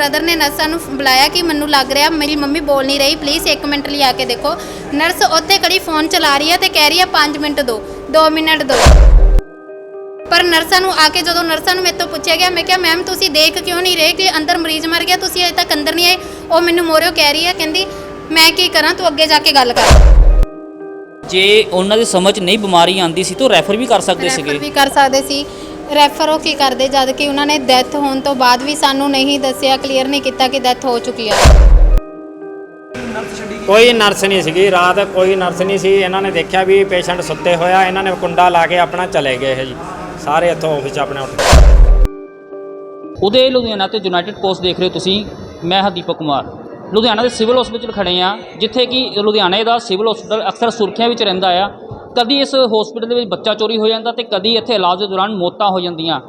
Brother ਨੇ ਨਰਸਾਂ ਨੂੰ ਬੁਲਾਇਆ ਕਿ ਮੈਨੂੰ ਲੱਗ ਰਿਹਾ ਮੇਰੀ ਮੰਮੀ ਬੋਲ ਨਹੀਂ ਰਹੀ ਪਲੀਜ਼ 1 ਮਿੰਟ ਲਈ ਆ ਕੇ ਦੇਖੋ। ਨਰਸ ਉੱਥੇ ਖੜੀ ਫੋਨ ਚਲਾ ਰਹੀ ਹੈ ਤੇ ਕਹਿ ਰਹੀ ਹੈ 5 ਮਿੰਟ ਦਿਓ 2 ਮਿੰਟ ਦਿਓ ਪਰ ਨਰਸਾਂ ਨੂੰ ਆ ਕੇ ਜਦੋਂ ਨਰਸਾਂ ਨੂੰ ਮੇਰੇ ਤੋਂ ਪੁੱਛਿਆ ਗਿਆ ਮੈਂ ਕਿਹਾ ਮੈਮ ਤੁਸੀਂ ਦੇਖ ਕਿਉਂ ਨਹੀਂ ਰਹੇ ਕਿ ਅੰਦਰ ਮਰੀਜ਼ ਮਰ ਗਿਆ? ਤੁਸੀਂ ਅਜੇ ਤੱਕ ਅੰਦਰ ਨਹੀਂ ਆਏ? ਉਹ ਮੈਨੂੰ ਮੋਰਿਓ ਕਹਿ ਰਹੀ ਹੈ ਕਹਿੰਦੀ ਮੈਂ ਕੀ ਕਰਾਂ ਤੂੰ ਅੱਗੇ ਜਾ ਕੇ ਗੱਲ ਕਰ। ਜੇ ਉਹਨਾਂ ਦੀ ਸਮਝ ਨਹੀਂ ਬਿਮਾਰੀ ਆਂਦੀ ਸੀ ਤਾਂ ਰੈਫਰ ਵੀ ਕਰ ਸਕਦੇ ਰੈਫਰ ਸੀਗੇ। ਵੀ ਕਰ ਸਕਦੇ ਸੀ। ਰੈਫਰ ਉਹ ਕੀ ਕਰਦੇ ਜਦ ਕਿ ਉਹਨਾਂ ਨੇ ਡੈਥ ਹੋਣ ਤੋਂ ਬਾਅਦ ਵੀ ਸਾਨੂੰ ਨਹੀਂ ਦੱਸਿਆ ਕਲੀਅਰ ਨਹੀਂ ਕੀਤਾ ਕਿ ਡੈਥ ਹੋ ਚੁੱਕੀ ਆ। ਕੋਈ ਨਰਸ ਨਹੀਂ ਸੀਗੀ ਰਾਤ ਕੋਈ ਨਰਸ ਨਹੀਂ ਸੀ। ਇਹਨਾਂ ਨੇ ਦੇਖਿਆ ਵੀ ਪੇਸ਼ੈਂਟ ਸੁੱਤੇ ਹੋਇਆ ਇਹਨਾਂ ਨੇ ਕੁੰਡਾ ਲਾ ਕੇ ਆਪਣਾ ਚਲੇ ਗਏ ਇਹ ਜੀ। ਸਾਰੇ ਇੱਥੋਂ ਆਫਿਸ ਆਪਣੇ ਉੱਠ ਗਏ। ਉਦੇ ਲੁਧਿਆਣਾ ਤੇ ਯੂਨਾਈਟਿਡ ਪੋਸਟ ਦੇਖ ਰਹੇ ਹੋ ਤੁਸੀਂ ਮੈਂ ਹਾਂ ਦੀਪਕ ਕੁਮਾਰ। ਲੁਧਿਆਣਾ ਦੇ ਸਿਵਲ ਹਸਪੀਟਲ ਖੜੇ ਆ ਜਿੱਥੇ ਕਿ ਲੁਧਿਆਣੇ ਦਾ ਸਿਵਲ ਹਸਪੀਟਲ ਅਕਸਰ ਸੁਰਖੀਆਂ ਵਿੱਚ ਰਹਿੰਦਾ ਆ। ਕਦੀ ਇਸ ਹਸਪੀਟਲ ਦੇ ਵਿੱਚ ਬੱਚਾ ਚੋਰੀ ਹੋ ਜਾਂਦਾ ਤੇ ਕਦੀ ਇੱਥੇ ਇਲਾਜ ਦੇ ਦੌਰਾਨ ਮੌਤਾਂ ਹੋ ਜਾਂਦੀਆਂ।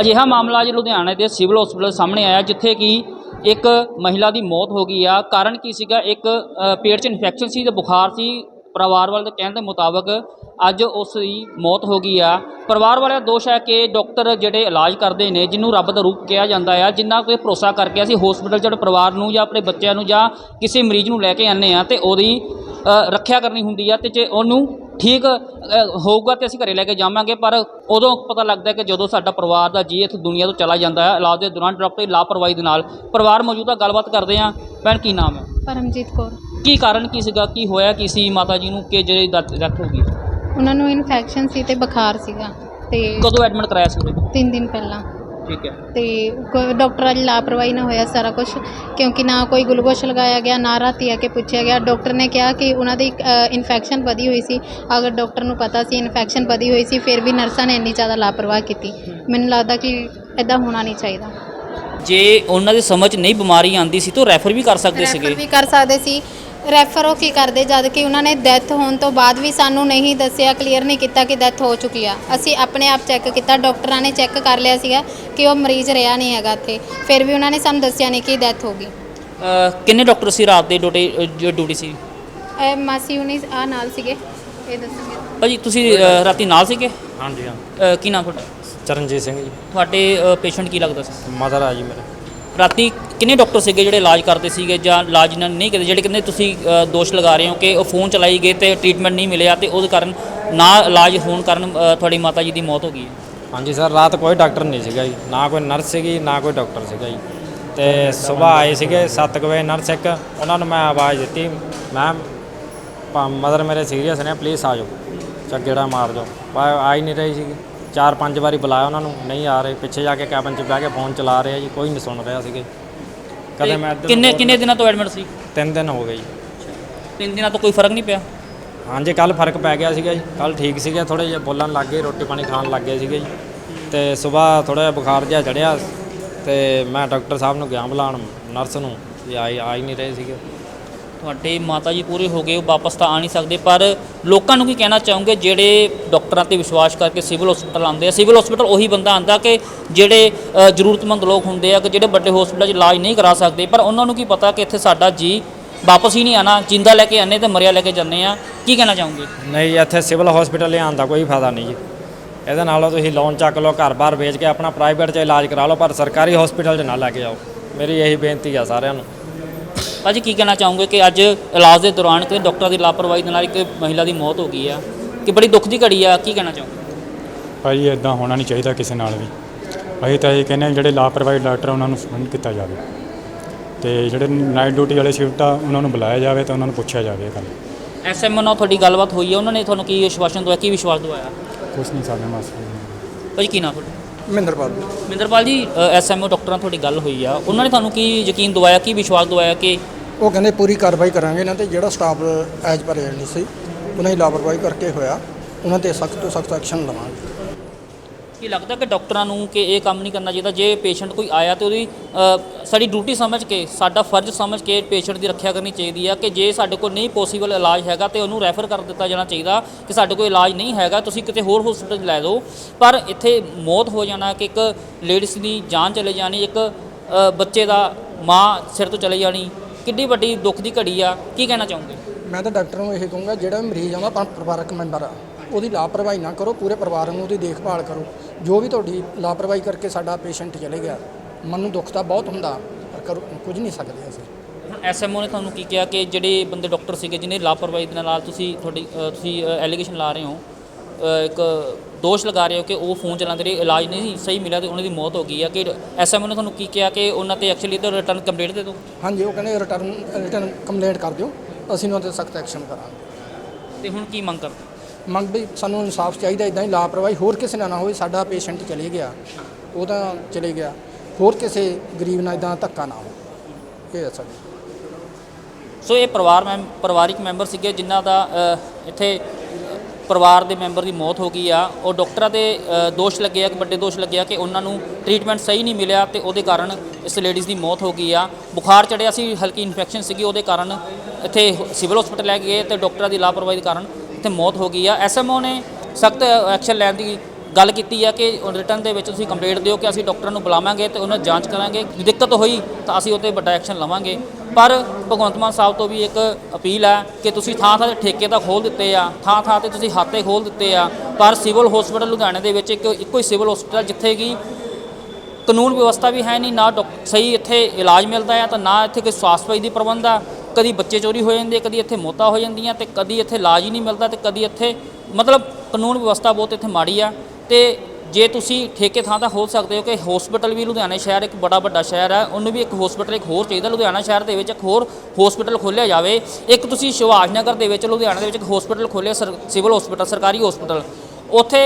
ਅਜਿਹਾ ਮਾਮਲਾ ਅੱਜ ਲੁਧਿਆਣੇ ਦੇ ਸਿਵਲ ਹਸਪੀਟਲ ਸਾਹਮਣੇ ਆਇਆ, ਜਿੱਥੇ ਕਿ ਇੱਕ ਮਹਿਲਾ ਦੀ ਮੌਤ ਹੋ ਗਈ ਆ। ਕਾਰਨ ਕੀ ਸੀਗਾ? ਇੱਕ ਪੇਟ 'ਚ ਇਨਫੈਕਸ਼ਨ ਸੀ ਤੇ ਬੁਖਾਰ ਸੀ। ਪਰਿਵਾਰ ਵਾਲੇ ਦੇ ਕਹਿਣ ਦੇ ਮੁਤਾਬਕ ਅੱਜ ਉਸ ਦੀ ਮੌਤ ਹੋ ਗਈ ਆ। ਪਰਿਵਾਰ ਵਾਲਿਆਂ ਦਾ ਦੋਸ਼ ਹੈ ਕਿ ਡਾਕਟਰ ਜਿਹੜੇ ਇਲਾਜ ਕਰਦੇ ਨੇ ਜਿਹਨੂੰ ਰੱਬ ਦਾ ਰੂਪ ਕਿਹਾ ਜਾਂਦਾ ਆ, ਜਿੰਨਾ ਕੋਈ ਭਰੋਸਾ ਕਰਕੇ ਅਸੀਂ ਹਸਪੀਟਲ ਜਿਹੜੇ ਪਰਿਵਾਰ ਨੂੰ ਜਾਂ ਆਪਣੇ ਬੱਚਿਆਂ ਨੂੰ ਜਾਂ ਕਿਸੇ ਮਰੀਜ਼ ਨੂੰ ਲੈ ਕੇ ਆਨੇ ਆ ਤੇ ਉਹਦੀ ਰੱਖਿਆ ਕਰਨੀ ਹੁੰਦੀ ਆ ਤੇ ਜੇ ਉਹਨੂੰ ਠੀਕ ਹੋਊਗਾ ਤੇ ਅਸੀਂ ਘਰੇ ਲੈ ਕੇ ਜਾਵਾਂਗੇ, ਪਰ ਉਦੋਂ ਪਤਾ ਲੱਗਦਾ ਕਿ ਜਦੋਂ ਸਾਡਾ ਪਰਿਵਾਰ ਦਾ ਜੀ ਇੱਥੇ ਦੁਨੀਆ ਤੋਂ ਚਲਾ ਜਾਂਦਾ ਹੈ ਇਲਾਜ ਦੇ ਦੌਰਾਨ ਡਾਕਟਰ ਦੀ ਲਾਪਰਵਾਹੀ ਦੇ ਨਾਲ। ਪਰਿਵਾਰ ਮੌਜੂਦਾ ਗੱਲਬਾਤ ਕਰਦੇ ਆ ਭੈਣ, ਕੀ ਨਾਮ ਹੈ? ਪਰਮਜੀਤ ਕੌਰ। ਕੀ ਕਾਰਨ ਕੀ ਸੀਗਾ? ਕੀ ਹੋਇਆ ਕੀ ਸੀ ਮਾਤਾ ਜੀ ਨੂੰ? ਕਿ ਜਿਹੜੀ ਡੈਥ ਹੋ ਗਈ? ਉਹਨਾਂ ਨੂੰ ਇਨਫੈਕਸ਼ਨ ਸੀ ਤੇ ਬੁਖਾਰ ਸੀਗਾ ਤੇ ਕਦੋਂ ਐਡਮਿਟ ਕਰਾਇਆ ਸੀ ਉਹਨੇ? 3 ਦਿਨ ਪਹਿਲਾਂ। ਠੀਕ ਹੈ। ਤੇ ਕੋਈ ਡਾਕਟਰਾਂ ਦੀ ਲਾਪਰਵਾਹੀ ਨਾ ਹੋਇਆ ਸਾਰਾ ਕੁਝ ਕਿਉਂਕਿ ਨਾ ਕੋਈ ਗਲੂਕੋਸ਼ ਲਗਾਇਆ ਗਿਆ ਨਾ ਰਾਤੀ ਆ ਕੇ ਪੁੱਛਿਆ ਗਿਆ। ਡਾਕਟਰ ਨੇ ਕਿਹਾ ਕਿ ਉਹਨਾਂ ਦੀ ਇਨਫੈਕਸ਼ਨ ਵਧੀ ਹੋਈ ਸੀ। ਅਗਰ ਡਾਕਟਰ ਨੂੰ ਪਤਾ ਸੀ ਇਨਫੈਕਸ਼ਨ ਵਧੀ ਹੋਈ ਸੀ ਫਿਰ ਵੀ ਨਰਸਾਂ ਨੇ ਇੰਨੀ ਜ਼ਿਆਦਾ ਲਾਪਰਵਾਹ ਕੀਤੀ। ਮੈਨੂੰ ਲੱਗਦਾ ਕਿ ਐਦਾਂ ਹੋਣਾ ਨਹੀਂ ਚਾਹੀਦਾ। ਜੇ ਉਹਨਾਂ ਦੀ ਸਮਝ 'ਚ ਨਹੀਂ ਬਿਮਾਰੀ ਆਂਦੀ ਸੀ ਤਾਂ ਰੈਫਰ ਵੀ ਕਰ ਸਕਦੇ ਰੈਫਰ ਸੀਗੇ। ਵੀ ਕਰ ਸਕਦੇ ਸੀ। ਰੈਫਰ ਉਹ ਕੀ ਕਰਦੇ ਜਦ ਕਿ ਉਹਨਾਂ ਨੇ ਡੈਥ ਹੋਣ ਤੋਂ ਬਾਅਦ ਵੀ ਸਾਨੂੰ ਨਹੀਂ ਦੱਸਿਆ ਕਲੀਅਰ ਨਹੀਂ ਕੀਤਾ ਕਿ ਡੈਥ ਹੋ ਚੁੱਕੀ ਆ। ਅਸੀਂ ਆਪਣੇ ਆਪ ਚੈੱਕ ਕੀਤਾ ਡਾਕਟਰਾਂ ਨੇ ਚੈੱਕ ਕਰ ਲਿਆ ਸੀਗਾ ਕਿ ਉਹ ਮਰੀਜ਼ ਰਿਹਾ ਨਹੀਂ ਹੈਗਾ ਇੱਥੇ। ਫਿਰ ਵੀ ਉਹਨਾਂ ਨੇ ਸਾਨੂੰ ਦੱਸਿਆ ਨਹੀਂ ਕਿ ਡੈਥ ਹੋ ਗਈ। ਅ, ਕਿੰਨੇ ਡਾਕਟਰ ਸੀ ਰਾਤ ਦੇ ਡਿਊਟੀ ਜੋ ਡਿਊਟੀ ਸੀ? ਇਹ ਮਾਸੀ ਹੁਣੀ ਆ ਨਾਲ ਸੀਗੇ ਇਹ ਦੱਸਣਗੇ। ਭਾਜੀ ਤੁਸੀਂ ਰਾਤੀ ਨਾਲ ਸੀਗੇ? ਹਾਂਜੀ ਹਾਂ। ਕੀ ਨਾਮ ਤੁਹਾਡਾ? ਚਰਨਜੀਤ ਸਿੰਘ ਜੀ। ਤੁਹਾਡੇ ਪੇਸ਼ੈਂਟ ਕੀ ਲੱਗਦਾ ਸੀ? ਮਦਰ ਆ ਜੀ ਮੇਰੇ। ਰਾਤੀ ਕਿੰਨੇ ਡਾਕਟਰ ਸੀਗੇ ਜਿਹੜੇ ਇਲਾਜ ਕਰਦੇ ਸੀਗੇ ਜਾਂ ਇਲਾਜ ਨਾਲ ਨਹੀਂ ਕਰਦੇ? ਜਿਹੜੇ ਕਹਿੰਦੇ ਤੁਸੀਂ ਅ, ਦੋਸ਼ ਲਗਾ ਰਹੇ ਹੋ ਕਿ ਉਹ ਫੋਨ ਚਲਾਈ ਗਏ ਤੇ ਟ੍ਰੀਟਮੈਂਟ ਨਹੀਂ ਮਿਲਿਆ ਤੇ ਉਹਦੇ ਕਾਰਨ ਨਾ ਇਲਾਜ ਹੋਣ ਕਾਰਨ ਅ, ਤੁਹਾਡੀ ਮਾਤਾ ਜੀ ਦੀ ਮੌਤ ਹੋ ਗਈ ਹੈ? ਹਾਂਜੀ ਸਰ ਰਾਤ ਕੋਈ ਡਾਕਟਰ ਨਹੀਂ ਸੀਗਾ ਜੀ। ਨਾ ਕੋਈ ਨਰਸ ਸੀਗੀ ਨਾ ਕੋਈ ਡਾਕਟਰ ਸੀਗਾ ਜੀ। ਤੇ ਸਵੇਰ ਆਏ ਸੀਗੇ 7 ਵਜੇ ਨਰਸ ਇੱਕ ਉਹਨਾਂ ਨੂੰ ਮੈਂ ਆਵਾਜ਼ ਦਿੱਤੀ ਮੈਮ ਮਦਰ ਮੇਰੇ ਸੀਰੀਅਸ ਨੇ ਪਲੀਜ਼ ਆ ਜਾਓ। ਚੱਗੇੜਾ ਮਾਰ ਜਾਓ। ਪਰ ਆ ਹੀ ਨਹੀਂ ਰਹੀ ਸੀਗੀ। ਚਾਰ ਪੰਜ ਵਾਰੀ ਬੁਲਾਇਆ ਉਹਨਾਂ ਨੂੰ ਨਹੀਂ ਆ ਰਹੇ ਪਿੱਛੇ ਜਾ ਕੇ ਕੈਬਨ 'ਚ ਬਹਿ ਕੇ ਫੋਨ ਚਲਾ ਰਹੇ ਆ ਜੀ ਕੋਈ ਨਹੀਂ ਸੁਣ ਰਿਹਾ ਸੀਗੇ। ਕਦੇ ਮੈਂ ਇੱਧਰ ਕਿੰਨੇ ਕਿੰਨੇ ਦਿਨਾਂ ਤੋਂ ਐਡਮਿਟ ਸੀ? ਤਿੰਨ ਦਿਨ ਹੋ ਗਏ ਜੀ। ਤਿੰਨ ਦਿਨਾਂ ਤੋਂ ਕੋਈ ਫ਼ਰਕ ਨਹੀਂ ਪਿਆ? ਹਾਂਜੀ ਕੱਲ ਫ਼ਰਕ ਪੈ ਗਿਆ ਸੀਗਾ ਜੀ ਕੱਲ ਠੀਕ ਸੀਗੇ ਥੋੜੇ ਜਿਹਾ ਬੋਲਣ ਲੱਗ ਗਏ ਰੋਟੀ ਪਾਣੀ ਖਾਣ ਲੱਗ ਗਏ ਸੀਗੇ ਜੀ। ਤੇ ਸਵੇਰ ਥੋੜਾ ਜਿਹਾ ਬੁਖਾਰ ਜਿਹਾ ਚੜਿਆ ਤੇ ਮੈਂ ਡਾਕਟਰ ਸਾਹਿਬ ਨੂੰ ਗਿਆ ਬੁਲਾਉਣ ਨਰਸ ਨੂੰ ਵੀ ਆਈ ਆ ਹੀ ਨਹੀਂ ਰਹੇ ਸੀਗੇ। ਤੁਹਾਡੇ ਮਾਤਾ ਜੀ ਪੂਰੇ ਹੋ ਗਏ, ਉਹ ਵਾਪਸ ਤਾਂ ਆ ਨਹੀਂ ਸਕਦੇ, ਪਰ ਲੋਕਾਂ ਨੂੰ ਕੀ ਕਹਿਣਾ ਚਾਹੋਗੇ, ਜਿਹੜੇ ਡਾਕਟਰਾਂ ਤੇ ਵਿਸ਼ਵਾਸ ਕਰਕੇ ਸਿਵਲ ਹਸਪੀਟਲ ਆਉਂਦੇ ਆ? ਸਿਵਲ ਹਸਪੀਟਲ ਉਹੀ ਬੰਦਾ ਆਂਦਾ ਕਿ ਜਿਹੜੇ ਜ਼ਰੂਰਤਮੰਦ ਲੋਕ ਹੁੰਦੇ ਆ, ਕਿ ਜਿਹੜੇ ਵੱਡੇ ਹਸਪੀਟਲ 'ਚ ਇਲਾਜ ਨਹੀਂ ਕਰਾ ਸਕਦੇ, ਪਰ ਉਹਨਾਂ ਨੂੰ ਕੀ ਪਤਾ ਕਿ ਇੱਥੇ ਸਾਡਾ ਜੀ ਵਾਪਸ ਹੀ ਨਹੀਂ ਆਣਾ ਜਿੰਦਾ ਲੈ ਕੇ ਆਨੇ ਤੇ ਮਰਿਆ ਲੈ ਕੇ ਜਾਂਦੇ ਆ? ਕੀ ਕਹਿਣਾ ਚਾਹੋਗੇ? ਨਹੀਂ ਇੱਥੇ ਸਿਵਲ ਹਸਪੀਟਲ ਲਿਆਉਣ ਦਾ ਕੋਈ ਫਾਇਦਾ ਨਹੀਂ ਜੀ। ਇਹਦੇ ਨਾਲੋਂ ਤੁਸੀਂ ਲੋਨ ਚੱਕ ਲਓ ਘਰ-ਬਾਰ ਵੇਚ ਕੇ ਆਪਣਾ ਪ੍ਰਾਈਵੇਟ 'ਚ ਇਲਾਜ ਕਰਾ ਲਓ, ਪਰ ਸਰਕਾਰੀ ਹਸਪੀਟਲ 'ਚ ਨਾ ਲੈ ਕੇ ਜਾਓ। ਮੇਰੀ ਇਹੀ ਬੇਨਤੀ ਆ ਸਾਰਿਆਂ ਨੂੰ। ਭਾਜੀ ਕੀ ਕਹਿਣਾ ਚਾਹੋਗੇ ਕਿ ਅੱਜ ਇਲਾਜ ਦੇ ਦੌਰਾਨ ਕਿ ਡਾਕਟਰਾਂ ਦੀ ਲਾਪਰਵਾਹੀ ਦੇ ਨਾਲ ਇੱਕ ਮਹਿਲਾ ਦੀ ਮੌਤ ਹੋ ਗਈ ਆ? ਕਿ ਬੜੀ ਦੁੱਖ ਦੀ ਘੜੀ ਆ? ਕੀ ਕਹਿਣਾ ਚਾਹੋਗੇ? ਭਾਈ ਇਦਾਂ ਹੋਣਾ ਨਹੀਂ ਚਾਹੀਦਾ ਕਿਸੇ ਨਾਲ ਵੀ। ਅਸੀਂ ਤਾਂ ਇਹ ਕਹਿੰਦੇ ਜਿਹੜੇ ਲਾਪਰਵਾਹੀ ਡਾਕਟਰ ਆ, ਉਹਨਾਂ ਨੂੰ ਸਸਪੈਂਡ ਕੀਤਾ ਜਾਵੇ। ਤੇ ਜਿਹੜੇ ਨਾਈਟ ਡਿਊਟੀ ਵਾਲੇ ਸ਼ਿਫਟ ਆ ਉਹਨਾਂ ਨੂੰ ਬੁਲਾਇਆ ਜਾਵੇ ਤੇ ਉਹਨਾਂ ਨੂੰ ਪੁੱਛਿਆ ਜਾਵੇ ਇਹ ਗੱਲ। ਐਸਐਮਓ ਨਾਲ ਤੁਹਾਡੀ ਗੱਲਬਾਤ ਹੋਈ ਹੈ ਉਹਨਾਂ ਨੇ ਤੁਹਾਨੂੰ ਕੀ ਵਿਸ਼ਵਾਸਨ ਦਵਾਇਆ ਕੀ ਵਿਸ਼ਵਾਸ ਦਵਾਇਆ? ਕੁਛ ਨਹੀਂ ਸਾਡੇ ਮਾਸਟਰ ਭਾਜੀ ਕੀ ਨਾਮ ਤੁਹਾਡਾ? ਮਹਿੰਦਰਪਾਲ। ਮਿੰਦਰਪਾਲ ਜੀ ਐਸਐਮਓ ਡਾਕਟਰਾਂ ਨਾਲ ਤੁਹਾਡੀ ਗੱਲ ਹੋਈ ਆ। ਉਹਨਾਂ ਨੇ ਤੁਹਾਨੂੰ ਕੀ ਯਕੀਨ ਦਵਾਇਆ ਕੀ ਵਿਸ਼ਵਾਸ ਦਵਾਇਆ ਕਿ ਉਹ ਕਹਿੰਦੇ ਪੂਰੀ ਕਾਰਵਾਈ ਕਰਾਂਗੇ ਇਹਨਾਂ ਤੇ ਜਿਹੜਾ ਸਟਾਫ ਐਜ ਪਰ ਏਜੰਟ ਸੀ ਉਹਨਾਂ ਦੀ ਲਾਪਰਵਾਹੀ ਕਰਕੇ ਹੋਇਆ ਉਹਨਾਂ ਤੇ ਸਖਤ ਤੋਂ ਸਖਤ ਐਕਸ਼ਨ ਲਵਾਂਗੇ। ਕੀ ਲੱਗਦਾ ਕਿ ਡਾਕਟਰਾਂ ਨੂੰ ਕਿ ਇਹ ਕੰਮ ਨਹੀਂ ਕਰਨਾ ਚਾਹੀਦਾ? ਜੇ ਪੇਸ਼ੈਂਟ ਕੋਈ ਆਇਆ ਤੇ ਉਹਦੀ ਅ, ਸਾਡੀ ਡਿਊਟੀ ਸਮਝ ਕੇ ਸਾਡਾ ਫਰਜ਼ ਸਮਝ ਕੇ ਪੇਸ਼ੈਂਟ ਦੀ ਰੱਖਿਆ ਕਰਨੀ ਚਾਹੀਦੀ ਆ ਕਿ ਜੇ ਸਾਡੇ ਕੋਲ ਨਹੀਂ ਪੋਸੀਬਲ ਇਲਾਜ ਹੈਗਾ ਤੇ ਉਹਨੂੰ ਰੈਫਰ ਕਰ ਦਿੱਤਾ ਜਾਣਾ ਚਾਹੀਦਾ ਕਿ ਸਾਡੇ ਕੋਲ ਇਲਾਜ ਨਹੀਂ ਹੈਗਾ ਤੁਸੀਂ ਕਿਤੇ ਹੋਰ ਹਸਪੀਟਲ ਲੈ ਦਿਓ ਪਰ ਇੱਥੇ ਮੌਤ ਹੋ ਜਾਣਾ ਕਿ ਇੱਕ ਲੇਡੀਜ਼ ਦੀ ਜਾਨ ਚਲੇ ਜਾਣੀ ਇੱਕ ਅ, ਬੱਚੇ ਦਾ ਮਾਂ ਸਿਰ ਤੋਂ ਚਲੇ ਜਾਣੀ ਕਿੰਨੀ ਵੱਡੀ ਦੁੱਖ ਦੀ ਘੜੀ ਆ ਕੀ ਕਹਿਣਾ ਚਾਹੋਗੇ? ਮੈਂ ਤਾਂ ਡਾਕਟਰ ਨੂੰ ਇਹ ਕਹੂੰਗਾ ਜਿਹੜਾ ਮਰੀਜ਼ ਆਉਂਦਾ ਆਪਣਾ ਪਰਿਵਾਰਕ ਮੈਂਬਰ ਆ। ਉਹਦੀ ਲਾਪਰਵਾਹੀ ਨਾ ਕਰੋ ਪੂਰੇ ਪਰਿਵਾਰ ਨੂੰ ਉਹਦੀ ਦੇਖਭਾਲ ਕਰੋ। ਜੋ ਵੀ ਤੁਹਾਡੀ ਲਾਪਰਵਾਹੀ ਕਰਕੇ ਸਾਡਾ ਪੇਸ਼ੈਂਟ ਚਲੇ ਗਿਆ ਮਨ ਨੂੰ ਦੁੱਖ ਤਾਂ ਬਹੁਤ ਹੁੰਦਾ ਕਰ ਕੁਝ ਨਹੀਂ ਸਕਦੇ ਅਸੀਂ। ਐਸਐਮਓ ਨੇ ਤੁਹਾਨੂੰ ਕੀ ਕਿਹਾ ਕਿ ਜਿਹੜੇ ਬੰਦੇ ਡਾਕਟਰ ਸੀਗੇ ਜਿਹਨੇ ਲਾਪਰਵਾਹੀ ਦੇ ਨਾਲ ਤੁਸੀਂ ਤੁਹਾਡੀ ਤੁਸੀਂ ਐਲੀਗੇਸ਼ਨ ਲਾ ਰਹੇ ਹੋ ਇੱਕ ਦੋਸ਼ ਲਗਾ ਰਹੇ ਹੋ ਕਿ ਉਹ ਫੋਨ ਚਲਾਉਂਦੇ ਰਹੇ ਇਲਾਜ ਨਹੀਂ ਸਹੀ ਮਿਲਿਆ ਤੇ ਉਹਨਾਂ ਦੀ ਮੌਤ ਹੋ ਗਈ ਆ। ਕਿ ਐਸਐਮਓ ਨੇ ਤੁਹਾਨੂੰ ਕੀ ਕਿਹਾ ਕਿ ਉਹਨਾਂ ਤੇ ਐਕਚੁਅਲੀ ਤੇ ਰਿਟਰਨ ਕੰਪਲੀਟ ਦੇ ਦਿਓ? ਹਾਂਜੀ ਉਹ ਕਹਿੰਦੇ ਰਿਟਰਨ ਰਿਟਰਨ ਕੰਪਲੇਂਟ ਕਰ ਦਿਓ। ਅਸੀਂ ਉਹਨਾਂ ਤੇ ਸਖਤ ਐਕਸ਼ਨ ਕਰਾਂਗੇ। ਤੇ ਹੁਣ ਕੀ ਮੰਗ ਕਰਦੇ? ਮੰਗ ਵੀ ਸਾਨੂੰ ਇਨਸਾਫ ਚਾਹੀਦਾ ਇਦਾਂ ਹੀ ਲਾਪਰਵਾਹੀ ਹੋਰ ਕਿਸੇ ਨਾਲ ਨਾ ਹੋਵੇ ਸਾਡਾ ਪੇਸ਼ੈਂਟ ਚਲੇ ਗਿਆ। ਉਹ ਤਾਂ ਚਲੇ ਗਿਆ। ਹੋਰ ਕਿਸੇ ਗਰੀਬ ਨਾਲ ਇਦਾਂ ਧੱਕਾ ਨਾ ਹੋ ਇਹ ਸਾਡੀ। ਸੋ ਇਹ ਪਰਿਵਾਰ ਮੈਂਬ ਪਰਿਵਾਰਿਕ ਮੈਂਬਰ ਸੀਗੇ ਜਿਨ੍ਹਾਂ ਦਾ ਇੱਥੇ ਪਰਿਵਾਰ ਦੇ ਮੈਂਬਰ ਦੀ ਮੌਤ ਹੋ ਗਈ ਆ। ਉਹ ਡਾਕਟਰਾਂ ਦੇ ਦੋਸ਼ ਲੱਗੇ ਆ ਕਿ, ਵੱਡੇ ਦੋਸ਼ ਲੱਗੇ ਆ ਕਿ ਉਹਨਾਂ ਨੂੰ ਟ੍ਰੀਟਮੈਂਟ ਸਹੀ ਨਹੀਂ ਮਿਲਿਆ ਤੇ ਉਹਦੇ ਕਾਰਨ ਇਸ ਲੇਡੀਜ਼ ਦੀ ਮੌਤ ਹੋ ਗਈ ਆ। ਬੁਖਾਰ ਚੜਿਆ ਸੀ, ਹਲਕੀ ਇਨਫੈਕਸ਼ਨ ਸੀਗੀ, ਉਹਦੇ ਕਾਰਨ ਇੱਥੇ ਸਿਵਲ ਹਸਪੀਟਲ ਲੈ ਕੇ ਗਏ ਤੇ ਡਾਕਟਰਾਂ ਦੀ ਲਾਪਰਵਾਹੀ ਦੇ ਕਾਰਨ ਇੱਥੇ ਮੌਤ ਹੋ ਗਈ ਆ। ਐਸਐਮਓ ਨੇ ਸਖਤ ਐਕਸ਼ਨ ਲੈਣ ਦੀ ਗੱਲ ਕੀਤੀ ਹੈ ਕਿ ਰਿਟਰਨ ਦੇ ਵਿੱਚ ਤੁਸੀਂ ਕੰਪਲੇਂਟ ਦਿਓ ਕਿ ਅਸੀਂ ਡਾਕਟਰਾਂ ਨੂੰ ਬੁਲਾਵਾਂਗੇ ਤੇ ਉਹਨਾਂ ਜਾਂਚ ਕਰਾਂਗੇ। ਦਿੱਕਤ ਹੋਈ ਤਾਂ ਅਸੀਂ ਉਹਤੇ ਵੱਡਾ ਐਕਸ਼ਨ ਲਵਾਂਗੇ। ਪਰ ਭਗਵੰਤ ਮਾਨ ਸਾਹਿਬ ਤੋਂ ਵੀ ਇੱਕ ਅਪੀਲ ਹੈ ਕਿ ਤੁਸੀਂ ਥਾਂ ਥਾਂ ਤੇ ਠੇਕੇ ਤਾਂ ਖੋਲ ਦਿੱਤੇ ਆ, ਥਾਂ ਥਾਂ ਤੇ ਤੁਸੀਂ ਹਾਤੇ ਖੋਲ ਦਿੱਤੇ ਆ, ਪਰ ਸਿਵਲ ਹਸਪੀਟਲ ਲੁਧਿਆਣੇ ਦੇ ਵਿੱਚ ਇੱਕ, ਇੱਕੋ ਹੀ ਸਿਵਲ ਹਸਪੀਟਲ ਜਿੱਥੇ ਕਿ ਕਾਨੂੰਨ ਵਿਵਸਥਾ ਵੀ ਹੈ ਨਹੀਂ, ਨਾ ਡਾਕ- ਸਹੀ ਇੱਥੇ ਇਲਾਜ ਮਿਲਦਾ ਆ ਤਾਂ ਨਾ ਇੱਥੇ ਕੋਈ ਸਵਾਸਥ ਸਫ਼ਾਈ ਦੀ ਪ੍ਰਬੰਧ ਆ। ਕਦੀ ਬੱਚੇ ਚੋਰੀ ਹੋ ਜਾਂਦੇ, ਕਦੀ ਇੱਥੇ ਮੌਤਾਂ ਹੋ ਜਾਂਦੀਆਂ ਤੇ ਕਦੀ ਇੱਥੇ ਇਲਾਜ ਹੀ ਨਹੀਂ ਮਿਲਦਾ ਤੇ ਕਦੀ ਇੱਥੇ, ਮਤਲਬ ਕਾਨੂੰਨ ਵਿਵਸਥਾ ਬਹੁਤ ਇੱਥੇ ਮਾੜੀ ਆ। ਤੇ ਜੇ ਤੁਸੀਂ ਠੇਕੇ ਥਾਂ ਤਾਂ ਹੋ ਸਕਦੇ ਹੋ ਕਿ ਹਸਪੀਟਲ ਵੀ ਲੁਧਿਆਣਾ ਸ਼ਹਿਰ ਇੱਕ ਬੜਾ ਵੱਡਾ ਸ਼ਹਿਰ ਹੈ। ਉਹਨੂੰ ਵੀ ਇੱਕ ਹਸਪੀਟਲ ਇੱਕ ਹੋਰ ਚਾਹੀਦਾ। ਲੁਧਿਆਣਾ ਸ਼ਹਿਰ ਦੇ ਵਿੱਚ ਇੱਕ ਹੋਰ ਹਸਪੀਟਲ ਖੋਲ੍ਹਿਆ ਜਾਵੇ। ਇੱਕ ਤੁਸੀਂ ਸੁਭਾਸ਼ ਨਗਰ ਦੇ ਵਿੱਚ, ਲੁਧਿਆਣਾ ਦੇ ਵਿੱਚ ਇੱਕ ਹਸਪੀਟਲ ਖੋਲ੍ਹਿਆ ਸਰ ਸਿਵਲ ਹਸਪੀਟਲ ਸਰਕਾਰੀ ਹਸਪੀਟਲ ਉੱਥੇ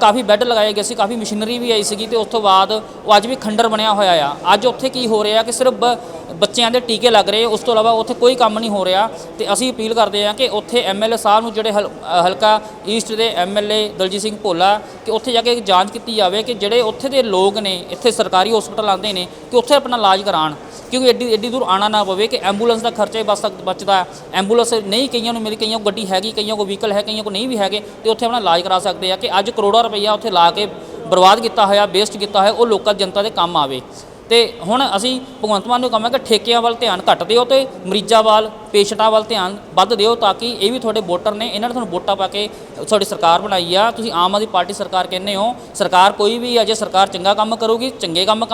ਕਾਫੀ ਬੈੱਡ ਲਗਾਏ ਗਏ ਸੀ, ਕਾਫੀ ਮਸ਼ੀਨਰੀ ਵੀ ਆਈ ਸੀਗੀ ਤੇ ਉਸ ਤੋਂ ਬਾਅਦ ਉਹ ਅੱਜ ਵੀ ਖੰਡਰ ਬਣਿਆ ਹੋਇਆ ਆ। ਅੱਜ ਉੱਥੇ ਕੀ ਹੋ ਰਿਹਾ ਕਿ ਸਿਰਫ ਬ- ਬੱਚਿਆਂ ਦੇ ਟੀਕੇ ਲੱਗ ਰਹੇ, ਉਸ ਤੋਂ ਇਲਾਵਾ ਉੱਥੇ ਕੋਈ ਕੰਮ ਨਹੀਂ ਹੋ ਰਿਹਾ ਤੇ ਅਸੀਂ ਅਪੀਲ ਕਰਦੇ ਹਾਂ ਕਿ ਉੱਥੇ ਐਮਐਲਏ ਸਾਹਿਬ ਨੂੰ ਜਿਹੜੇ ਹਲ- ਹਲਕਾ ਈਸਟ ਦੇ ਐਮਐਲਏ ਦਲਜੀਤ ਸਿੰਘ ਭੋਲਾ ਕਿ ਉੱਥੇ ਜਾ ਕੇ ਜਾਂਚ ਕੀਤੀ ਜਾਵੇ ਕਿ ਜਿਹੜੇ ਉੱਥੇ ਦੇ ਲੋਕ ਨੇ, ਇੱਥੇ ਸਰਕਾਰੀ ਹਸਪਤਾਲ ਆਉਂਦੇ ਨੇ, ਕਿ ਉੱਥੇ ਆਪਣਾ ਇਲਾਜ ਕਰਾਉਣ। ਕਿਉਂਕਿ ਐਡੀ ਐਡੀ ਦੂਰ ਆਣਾ ਨਾ ਪਵੇ ਕਿ ਐਂਬੂਲੈਂਸ ਦਾ ਖਰਚਾ ਹੀ ਬਸ ਬਚਦਾ ਐਂਬੂਲੈਂਸ ਨਹੀਂ ਕਈਆਂ ਨੂੰ ਮਿਲੀ, ਕਈਆਂ ਕੋਲ ਗੱਡੀ ਹੈਗੀ, ਕਈਆਂ ਕੋਲ ਵਹੀਕਲ ਹੈ, ਕਈਆਂ ਕੋਲ ਨਹੀਂ ਵੀ ਹੈਗੇ, ਤੇ ਉੱਥੇ ਆਪਣਾ ਇਲਾਜ ਕਰਾ ਸਕਦੇ ਆ ਕਿ ਅੱਜ ਕਰੋੜਾਂ ਰੁਪਈਆ ਉੱਥੇ ਲਾ ਕੇ ਬਰਬਾਦ ਕੀਤਾ ਹੋਇਆ ਵੇਸਟ ਕੀਤਾ ਹੋਇਆ, ਉਹ ਲੋਕਾਂ, ਜਨਤਾ ਦੇ ਕੰਮ ਆਵੇ। ਤੇ ਹੁਣ ਅਸੀਂ ਭਗਵੰਤ ਮਾਨ ਨੂੰ ਕਹਾਂਗੇ ਕਿ ਠੇਕਿਆਂ ਵੱਲ ਧਿਆਨ ਘੱਟ ਦਿਓ ਤੇ ਮਰੀਜ਼ਾਂ ਵੱਲ, ਪੇਸ਼ੈਂਟਾਂ ਵੱਲ ਧਿਆਨ ਵੱਧ ਦਿਓ ਤਾਂ ਕਿ ਇਹ ਵੀ ਤੁਹਾਡੇ ਵੋਟਰ ਨੇ, ਇਹਨਾਂ ਨੇ ਤੁਹਾਨੂੰ ਵੋਟਾਂ ਪਾ ਕੇ ਤੁਹਾਡੀ ਸਰਕਾਰ ਬਣਾਈ ਆ। ਤੁਸੀਂ ਆਮ ਆਦਮੀ ਪਾਰਟੀ ਸਰਕਾਰ ਕਹਿੰਦੇ ਹੋ, ਸਰਕਾਰ ਕੋਈ ਵੀ ਅਜੇ ਸਰਕਾਰ ਚੰਗਾ ਕੰਮ ਕਰੂਗੀ, ਚੰਗੇ ਕੰਮ